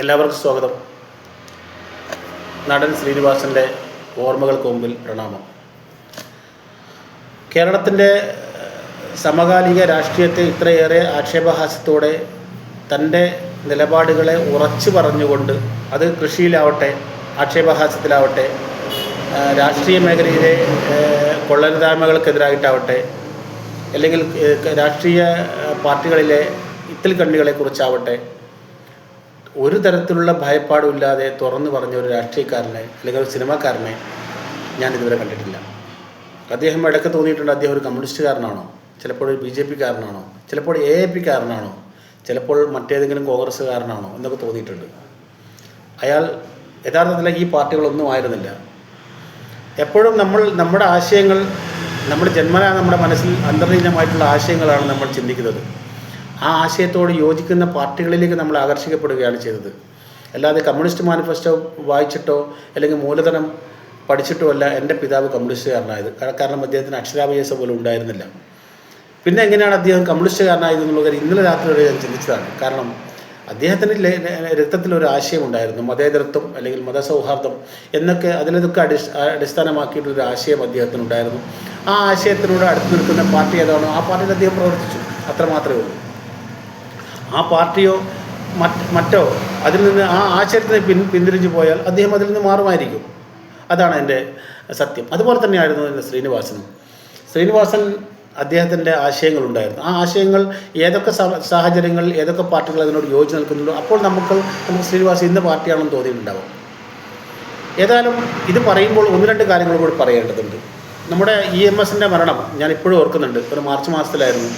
എല്ലാവർക്കും സ്വാഗതം. നടൻ ശ്രീനിവാസന്റെ ഓർമ്മകൾക്ക് മുമ്പിൽ പ്രണാമം. കേരളത്തിന്റെ സമകാലിക രാഷ്ട്രീയത്തെ ഇത്രയേറെ ആക്ഷേപഹാസ്യത്തോടെ തന്റെ നിലപാടുകളെ ഉറച്ചു പറഞ്ഞുകൊണ്ട് അത് കൃഷിയിലാവട്ടെ ആക്ഷേപഹാസ്യത്തിലാവട്ടെ രാഷ്ട്രീയ മേഖലയിലെ കൊള്ളരുതായ്മകൾക്കെതിരായിട്ടാവട്ടെ അല്ലെങ്കിൽ രാഷ്ട്രീയ പാർട്ടികളിലെ ഇത്തിൽ കണ്ണികളെക്കുറിച്ചാവട്ടെ ഒരു തരത്തിലുള്ള ഭയപ്പാടുമില്ലാതെ തുറന്നു പറഞ്ഞ ഒരു രാഷ്ട്രീയക്കാരനെ അല്ലെങ്കിൽ ഒരു സിനിമാക്കാരനെ ഞാൻ ഇതുവരെ കണ്ടിട്ടില്ല. അദ്ദേഹം ഇടയ്ക്ക് തോന്നിയിട്ടുണ്ട് അദ്ദേഹം ഒരു കമ്മ്യൂണിസ്റ്റുകാരനാണോ? ചിലപ്പോൾ ഒരു ബി ജെ പിക്കാരനാണോ? ചിലപ്പോൾ എ എ പിക്കാരനാണോ ചിലപ്പോൾ മറ്റേതെങ്കിലും കോൺഗ്രസ്സുകാരനാണോ? എന്നൊക്കെ തോന്നിയിട്ടുണ്ട്. അയാൾ യഥാർത്ഥത്തിൽ ഈ പാർട്ടികളൊന്നും ആയിരുന്നില്ല. എപ്പോഴും നമ്മൾ നമ്മുടെ ആശയങ്ങൾ നമ്മുടെ ജന്മന നമ്മുടെ മനസ്സിൽ അന്തർലീനമായിട്ടുള്ള ആശയങ്ങളാണ് നമ്മൾ ചിന്തിക്കുന്നത്. ആ ആശയത്തോട് യോജിക്കുന്ന പാർട്ടികളിലേക്ക് നമ്മൾ ആകർഷിക്കപ്പെടുകയാണ് ചെയ്തത്. അല്ലാതെ കമ്മ്യൂണിസ്റ്റ് മാനിഫെസ്റ്റോ വായിച്ചിട്ടോ അല്ലെങ്കിൽ മൂലധനം പഠിച്ചിട്ടോ അല്ല എന്റെ പിതാവ് കമ്മ്യൂണിസ്റ്റുകാരനായത്. കാരണം അദ്ദേഹത്തിന് അക്ഷരാഭ്യാസം പോലും ഉണ്ടായിരുന്നില്ല. പിന്നെ എങ്ങനെയാണ് അദ്ദേഹം കമ്മ്യൂണിസ്റ്റുകാരനായത് എന്നുള്ള കാര്യം ഇന്നലെ രാത്രി വരെ ഞാൻ ചിന്തിച്ചതാണ്. കാരണം ലെ- രക്തത്തിൽ ഒരു ആശയം ഉണ്ടായിരുന്നു മതേതരത്വം അല്ലെങ്കിൽ മതസൗഹാർദ്ദം എന്നൊക്കെ അതിലതൊക്കെ അടി അടിസ്ഥാനമാക്കിയിട്ടൊരു ആശയം അദ്ദേഹത്തിനുണ്ടായിരുന്നു. ആ ആശയത്തിനോട് അടുത്ത് നിൽക്കുന്ന പാർട്ടി ഏതാണോ ആ പാർട്ടിയിൽ അദ്ദേഹം പ്രവർത്തിച്ചു. അത്ര മാത്രമേ ഉള്ളൂ. ആ പാർട്ടിയോ മറ്റ് മറ്റോ അതിൽ നിന്ന് ആ ആശയത്തിന് പിൻ പിന്തിരിഞ്ഞു പോയാൽ അദ്ദേഹം അതിൽ നിന്ന് മാറുമായിരിക്കും. അതാണ് എന്റെ സത്യം. അതുപോലെ തന്നെയായിരുന്നു എന്റെ ശ്രീനിവാസനും ശ്രീനിവാസൻ അദ്ദേഹത്തിന്റെ ആശയങ്ങളുണ്ടായിരുന്നു ആ ആശയങ്ങൾ ഏതൊക്കെ സാഹചര്യങ്ങളിൽ ഏതൊക്കെ പാർട്ടികൾ അതിനോട് യോജിച്ച് നിൽക്കുന്നുണ്ടോ അപ്പോൾ നമുക്ക് നമുക്ക് ശ്രീനിവാസൻ ഇന്ന പാർട്ടിയാണെന്ന് തോന്നിയിട്ടുണ്ടാവും. ഏതായാലും ഇത് പറയുമ്പോൾ ഒന്ന് രണ്ട് കാര്യങ്ങൾ കൂടി പറയേണ്ടതുണ്ട്. നമ്മുടെ ഇ എം എസിന്റെ മരണം ഞാൻ ഇപ്പോഴും ഓർക്കുന്നുണ്ട്. ഒരു മാർച്ച് മാസത്തിലായിരുന്നു.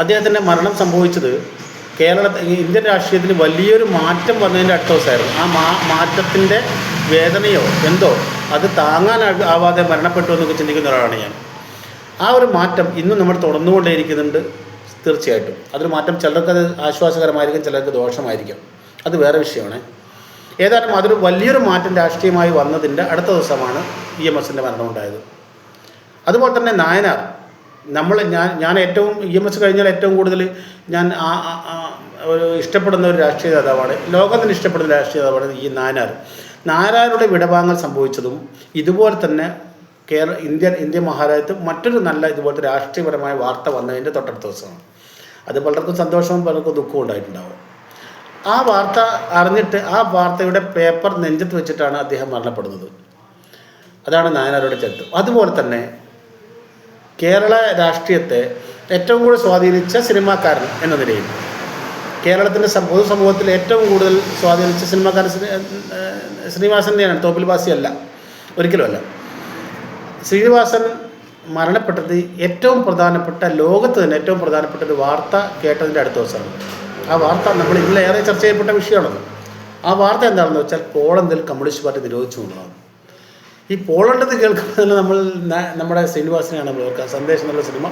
അദ്ദേഹത്തിന്റെ മരണം സംഭവിച്ചത് കേരള ഇന്ത്യൻ രാഷ്ട്രീയത്തിൽ വലിയൊരു മാറ്റം വന്നതിന്റെ അടുത്ത ദിവസമായിരുന്നു ആ മാ മാറ്റത്തിന്റെ വേദനയോ എന്തോ അത് താങ്ങാൻ ആവാതെ മരണപ്പെട്ടു എന്നൊക്കെ ചിന്തിക്കുന്ന ഒരാളാണ് ഞാൻ. ആ ഒരു മാറ്റം ഇന്നും നമ്മൾ തുടർന്നുകൊണ്ടേയിരിക്കുന്നുണ്ട് തീർച്ചയായിട്ടും. അതൊരു മാറ്റം ചിലർക്ക് അത് ആശ്വാസകരമായിരിക്കും ചിലർക്ക് ദോഷമായിരിക്കും. അത് വേറെ വിഷയമാണ്. ഏതായാലും അതൊരു വലിയൊരു മാറ്റം രാഷ്ട്രീയമായി വന്നതിന്റെ അടുത്ത ദിവസമാണ് ഇ എം എസിന്റെ മരണമുണ്ടായത് അതുപോലെ തന്നെ നായനാർ. നമ്മൾ ഞാൻ ഞാൻ ഏറ്റവും ഇ എം എസ് കഴിഞ്ഞാൽ ഏറ്റവും കൂടുതൽ ഞാൻ ആ ഒരു ഇഷ്ടപ്പെടുന്ന ഒരു രാഷ്ട്രീയ നേതാവാണ്. ലോകത്തിന് ഇഷ്ടപ്പെടുന്ന രാഷ്ട്രീയ നേതാവാണ് ഈ നായനാർ. നായനാരുടെ വിടവാങ്ങൽ സംഭവിച്ചതും ഇതുപോലെ തന്നെ കേരള ഇന്ത്യൻ ഇന്ത്യ മഹാരാജ്യത്ത് മറ്റൊരു നല്ല ഇതുപോലത്തെ രാഷ്ട്രീയപരമായ വാർത്ത വന്നതിന്റെ തൊട്ടടുത്ത ദിവസമാണ്. അത് പലർക്കും സന്തോഷവും പലർക്കും ദുഃഖവും ഉണ്ടായിട്ടുണ്ടാവും. ആ വാർത്ത അറിഞ്ഞിട്ട് ആ വാർത്തയുടെ പേപ്പർ നെഞ്ചത്ത് വെച്ചിട്ടാണ് അദ്ദേഹം മരണപ്പെടുന്നത്. അതാണ് നായനാരുടെ ചരിത്രം. അതുപോലെ തന്നെ കേരള രാഷ്ട്രീയത്തെ ഏറ്റവും കൂടുതൽ സ്വാധീനിച്ച സിനിമാക്കാരൻ എന്ന നിലയിൽ കേരളത്തിന്റെ പൊതു പൊതുസമൂഹത്തിൽ ഏറ്റവും കൂടുതൽ സ്വാധീനിച്ച സിനിമാക്കാരൻ ശ്രീ- ഏഹ് ശ്രീനിവാസൻ തന്നെയാണ് തോപ്പിൽ അല്ല ഒരിക്കലുമല്ല. ശ്രീനിവാസൻ മരണപ്പെട്ടത് ഏറ്റവും പ്രധാനപ്പെട്ട ലോകത്ത് തന്നെ ഏറ്റവും പ്രധാനപ്പെട്ട ഒരു വാർത്ത കേട്ടതിന്റെ അടുത്ത ദിവസമാണ്. ആ വാർത്ത നമ്മൾ ഇന്നലെ ഏറെ ചർച്ച ചെയ്യപ്പെട്ട വിഷയമാണത്. ആ വാർത്ത എന്താണെന്ന് വെച്ചാൽ പോളണ്ടിൽ കമ്മ്യൂണിസ്റ്റ് പാർട്ടി നിരോധിച്ചു എന്നുള്ളതാണ് ഈ പോളണ്ടത് കേൾക്കുന്നതിന് നമ്മൾ നമ്മുടെ ശ്രീനിവാസിനെയാണ് നമ്മൾ ഓർക്കുക. സന്ദേശം എന്നുള്ള സിനിമ.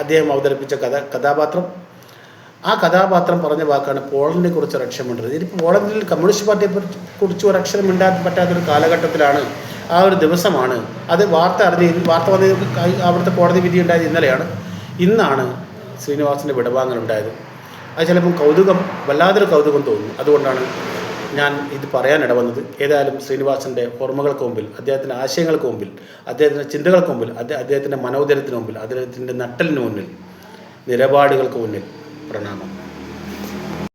അദ്ദേഹം അവതരിപ്പിച്ച കഥ കഥാപാത്രം. ആ കഥാപാത്രം പറഞ്ഞ വാക്കാണ് പോളണ്ടിനെ കുറിച്ച് ഒരു അക്ഷരം മിണ്ടത് ഇനി പോളണ്ടിൽ കമ്മ്യൂണിസ്റ്റ് പാർട്ടിയെ കുറിച്ച് ഒരു അക്ഷരം മിണ്ടാൻ പറ്റാത്തൊരു കാലഘട്ടത്തിലാണ് ആ ഒരു ദിവസമാണ്. അത് വാർത്ത അറിഞ്ഞ് വാർത്ത വന്നത് അവിടുത്തെ കോടതി വിധി ഉണ്ടായത് ഇന്നലെയാണ്. ഇന്നാണ് ശ്രീനിവാസിന്റെ വിടവാങ്ങൽ ഉണ്ടായത് അത് ചിലപ്പം കൗതുകം വല്ലാതൊരു കൗതുകം തോന്നുന്നു. അതുകൊണ്ടാണ് ഞാൻ ഇത് പറയാനിട വന്നത്. ഏതായാലും ശ്രീനിവാസന്റെ ഓർമ്മകൾക്ക് മുമ്പിൽ അദ്ദേഹത്തിന്റെ ആശയങ്ങൾക്ക് മുമ്പിൽ അദ്ദേഹത്തിന്റെ ചിന്തകൾക്ക് മുമ്പിൽ അദ്ദേഹം അദ്ദേഹത്തിന്റെ മനോദരത്തിന് മുമ്പിൽ അദ്ദേഹത്തിന്റെ നട്ടലിന് മുന്നിൽ നിലപാടുകൾക്ക് മുന്നിൽ പ്രണാമം.